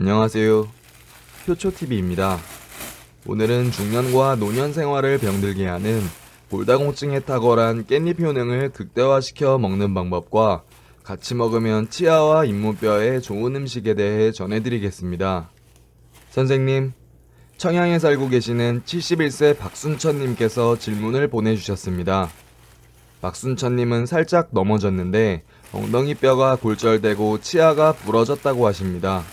안녕하세요. 효초TV입니다. 오늘은 중년과 노년 생활을 병들게 하는 골다공증에 탁월한 깻잎 효능을 극대화시켜 먹는 방법과 같이 먹으면 치아와 잇몸뼈에 좋은 음식에 대해 전해드리겠습니다. 선생님, 청양에 살고 계시는 71세 박순천님께서 질문을 보내주셨습니다. 박순천님은 살짝 넘어졌는데 엉덩이 뼈가 골절되고 치아가 부러졌다고 하십니다.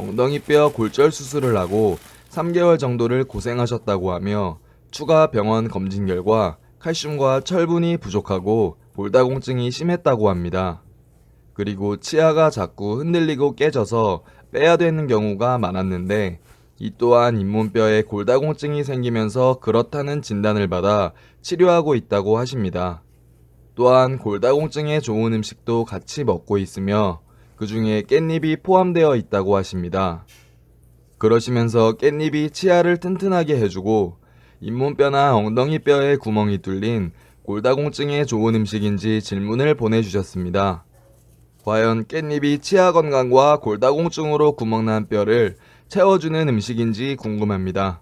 엉덩이 뼈 골절 수술을 하고 3개월 정도를 고생하셨다고 하며 추가 병원 검진 결과 칼슘과 철분이 부족하고 골다공증이 심했다고 합니다. 그리고 치아가 자꾸 흔들리고 깨져서 빼야 되는 경우가 많았는데 이 또한 잇몸뼈에 골다공증이 생기면서 그렇다는 진단을 받아 치료하고 있다고 하십니다. 또한 골다공증에 좋은 음식도 같이 먹고 있으며 그 중에 깻잎이 포함되어 있다고 하십니다. 그러시면서 깻잎이 치아를 튼튼하게 해주고 잇몸뼈나 엉덩이뼈에 구멍이 뚫린 골다공증에 좋은 음식인지 질문을 보내주셨습니다. 과연 깻잎이 치아 건강과 골다공증으로 구멍난 뼈를 채워주는 음식인지 궁금합니다.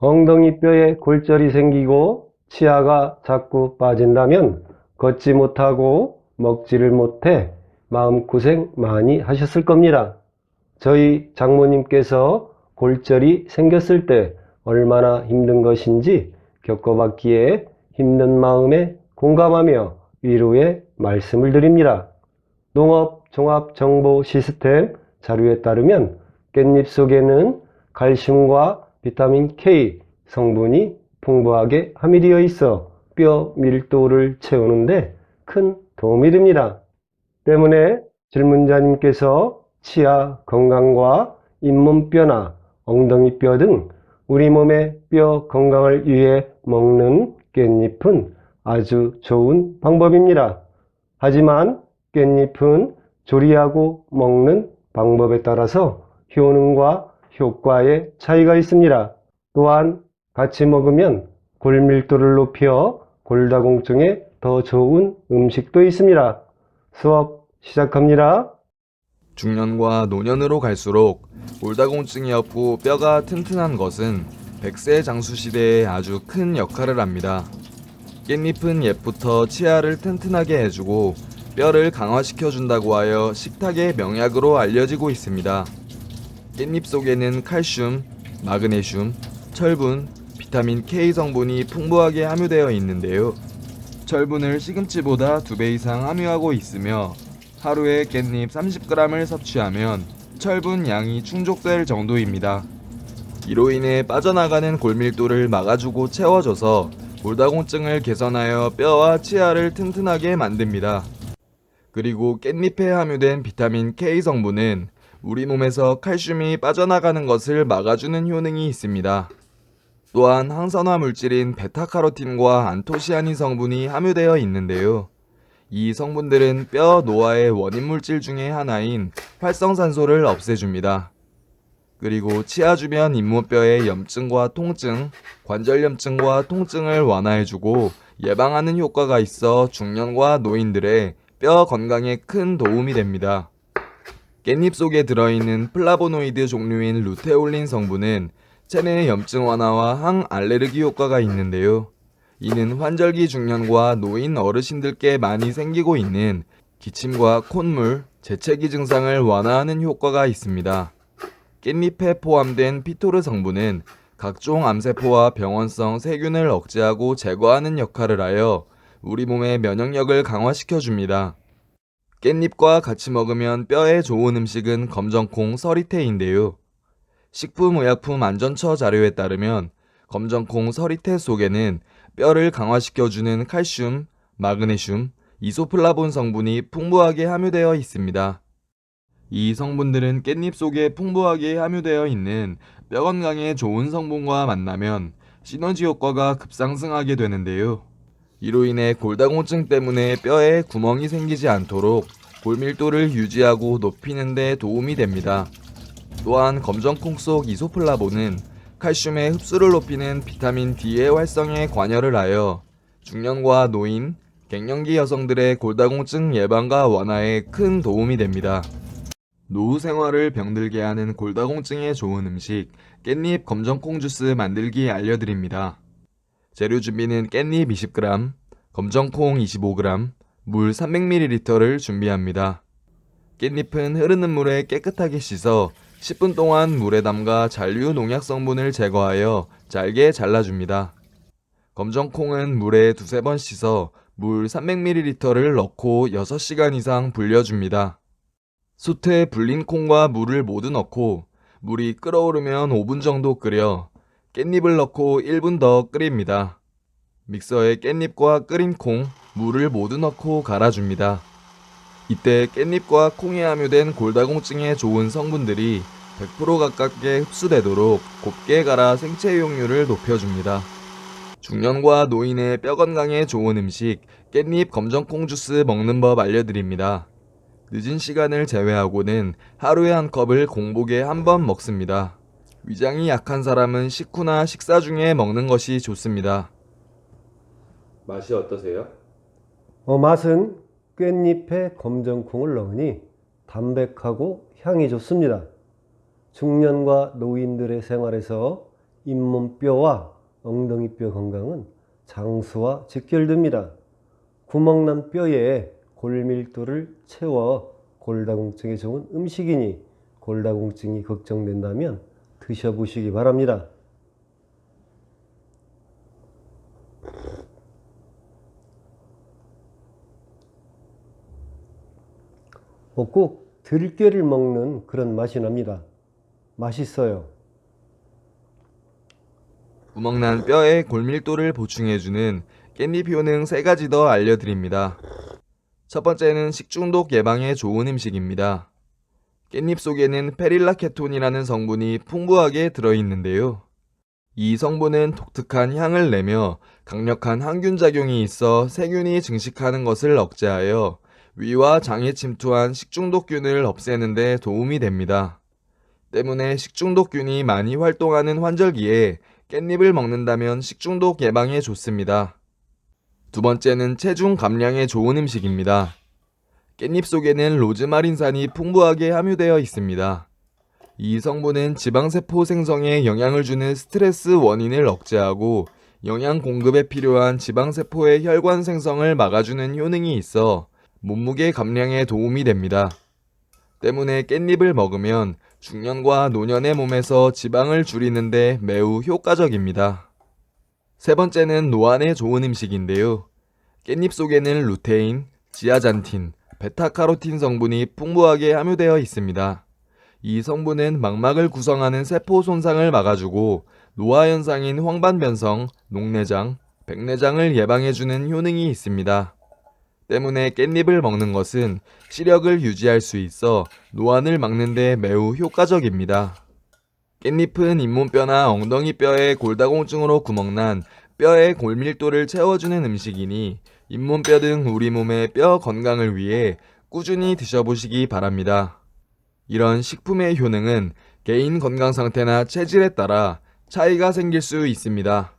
엉덩이 뼈에 골절이 생기고 치아가 자꾸 빠진다면 걷지 못하고 먹지를 못해 마음고생 많이 하셨을 겁니다. 저희 장모님께서 골절이 생겼을 때 얼마나 힘든 것인지 겪어봤기에 힘든 마음에 공감하며 위로의 말씀을 드립니다. 농업 종합 정보 시스템 자료에 따르면 깻잎 속에는 칼슘과 비타민 K 성분이 풍부하게 함유되어 있어 뼈 밀도를 채우는데 큰 도움이 됩니다. 때문에 질문자님께서 치아 건강과 잇몸뼈나 엉덩이뼈 등 우리 몸의 뼈 건강을 위해 먹는 깻잎은 아주 좋은 방법입니다. 하지만 깻잎은 조리하고 먹는 방법에 따라서 효능과 효과의 차이가 있습니다. 또한 같이 먹으면 골밀도를 높여 골다공증에 더 좋은 음식도 있습니다. 수업 시작합니다. 중년과 노년으로 갈수록 골다공증이 없고 뼈가 튼튼한 것은 백세 장수 시대에 아주 큰 역할을 합니다. 깻잎은 옛부터 치아를 튼튼하게 해주고 뼈를 강화시켜 준다고 하여 식탁의 명약으로 알려지고 있습니다. 깻잎 속에는 칼슘, 마그네슘, 철분, 비타민 K 성분이 풍부하게 함유되어 있는데요. 철분을 시금치보다 2배 이상 함유하고 있으며 하루에 깻잎 30g을 섭취하면 철분 양이 충족될 정도입니다. 이로 인해 빠져나가는 골밀도를 막아주고 채워줘서 골다공증을 개선하여 뼈와 치아를 튼튼하게 만듭니다. 그리고 깻잎에 함유된 비타민 K 성분은 우리 몸에서 칼슘이 빠져나가는 것을 막아주는 효능이 있습니다. 또한 항산화 물질인 베타카로틴과 안토시아닌 성분이 함유되어 있는데요. 이 성분들은 뼈 노화의 원인 물질 중에 하나인 활성산소를 없애줍니다. 그리고 치아 주변 잇몸뼈의 염증과 통증, 관절염증과 통증을 완화해주고 예방하는 효과가 있어 중년과 노인들의 뼈 건강에 큰 도움이 됩니다. 깻잎 속에 들어있는 플라보노이드 종류인 루테올린 성분은 체내 염증 완화와 항 알레르기 효과가 있는데요. 이는 환절기 중년과 노인 어르신들께 많이 생기고 있는 기침과 콧물, 재채기 증상을 완화하는 효과가 있습니다. 깻잎에 포함된 피토르 성분은 각종 암세포와 병원성 세균을 억제하고 제거하는 역할을 하여 우리 몸의 면역력을 강화시켜 줍니다. 깻잎과 같이 먹으면 뼈에 좋은 음식은 검정콩 서리태인데요. 식품의약품 안전처 자료에 따르면 검정콩 서리태 속에는 뼈를 강화시켜주는 칼슘, 마그네슘, 이소플라본 성분이 풍부하게 함유되어 있습니다. 이 성분들은 깻잎 속에 풍부하게 함유되어 있는 뼈 건강에 좋은 성분과 만나면 시너지 효과가 급상승하게 되는데요. 이로 인해 골다공증 때문에 뼈에 구멍이 생기지 않도록 골밀도를 유지하고 높이는 데 도움이 됩니다. 또한 검정콩 속 이소플라본은 칼슘의 흡수를 높이는 비타민 D의 활성에 관여를 하여 중년과 노인, 갱년기 여성들의 골다공증 예방과 완화에 큰 도움이 됩니다. 노후 생활을 병들게 하는 골다공증에 좋은 음식 깻잎 검정콩 주스 만들기 알려드립니다. 재료 준비는 깻잎 20g, 검정콩 25g, 물 300ml를 준비합니다. 깻잎은 흐르는 물에 깨끗하게 씻어 10분 동안 물에 담가 잔류 농약 성분을 제거하여 잘게 잘라줍니다. 검정콩은 물에 두세 번 씻어 물 300ml를 넣고 6시간 이상 불려줍니다. 솥에 불린 콩과 물을 모두 넣고 물이 끓어오르면 5분 정도 끓여 깻잎을 넣고 1분 더 끓입니다. 믹서에 깻잎과 끓인 콩, 물을 모두 넣고 갈아줍니다. 이때 깻잎과 콩에 함유된 골다공증에 좋은 성분들이 100% 가깝게 흡수되도록 곱게 갈아 생체용률을 높여줍니다. 중년과 노인의 뼈 건강에 좋은 음식 깻잎 검정콩 주스 먹는 법 알려드립니다. 늦은 시간을 제외하고는 하루에 한 컵을 공복에 한 번 먹습니다. 위장이 약한 사람은 식후나 식사 중에 먹는 것이 좋습니다. 맛이 어떠세요? 어, 맛은 깻잎에 검정콩을 넣으니 담백하고 향이 좋습니다. 중년과 노인들의 생활에서 잇몸뼈와 엉덩이뼈 건강은 장수와 직결됩니다. 구멍난 뼈에 골밀도를 채워 골다공증에 좋은 음식이니 골다공증이 걱정된다면 드셔보시기 바랍니다. 어, 꼭 들깨를 먹는 그런 맛이 납니다. 맛있어요. 구멍난 뼈의 골밀도를 보충해주는 깻잎 효능 3가지 더 알려드립니다. 첫 번째는 식중독 예방에 좋은 음식입니다. 깻잎 속에는 페릴라케톤이라는 성분이 풍부하게 들어있는데요. 이 성분은 독특한 향을 내며 강력한 항균 작용이 있어 세균이 증식하는 것을 억제하여 위와 장에 침투한 식중독균을 없애는 데 도움이 됩니다. 때문에 식중독균이 많이 활동하는 환절기에 깻잎을 먹는다면 식중독 예방에 좋습니다. 두 번째는 체중 감량에 좋은 음식입니다. 깻잎 속에는 로즈마린산이 풍부하게 함유되어 있습니다. 이 성분은 지방세포 생성에 영향을 주는 스트레스 원인을 억제하고 영양 공급에 필요한 지방세포의 혈관 생성을 막아주는 효능이 있어 몸무게 감량에 도움이 됩니다. 때문에 깻잎을 먹으면 중년과 노년의 몸에서 지방을 줄이는데 매우 효과적입니다. 세 번째는 노안에 좋은 음식인데요. 깻잎 속에는 루테인, 지아잔틴, 베타카로틴 성분이 풍부하게 함유되어 있습니다. 이 성분은 망막을 구성하는 세포 손상을 막아주고 노화 현상인 황반변성, 녹내장, 백내장을 예방해주는 효능이 있습니다. 때문에 깻잎을 먹는 것은 시력을 유지할 수 있어 노안을 막는 데 매우 효과적입니다. 깻잎은 잇몸뼈나 엉덩이뼈의 골다공증으로 구멍난 뼈의 골밀도를 채워주는 음식이니 잇몸뼈 등 우리 몸의 뼈 건강을 위해 꾸준히 드셔보시기 바랍니다. 이런 식품의 효능은 개인 건강 상태나 체질에 따라 차이가 생길 수 있습니다.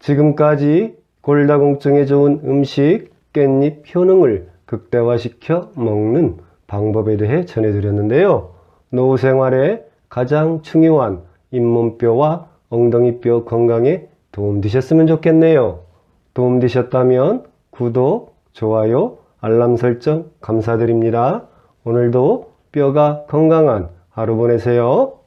지금까지 골다공증에 좋은 음식 깻잎 효능을 극대화시켜 먹는 방법에 대해 전해드렸는데요. 노후 생활에 가장 중요한 잇몸뼈와 엉덩이뼈 건강에 도움 되셨으면 좋겠네요. 도움 되셨다면 구독, 좋아요, 알람 설정 감사드립니다. 오늘도 뼈가 건강한 하루 보내세요.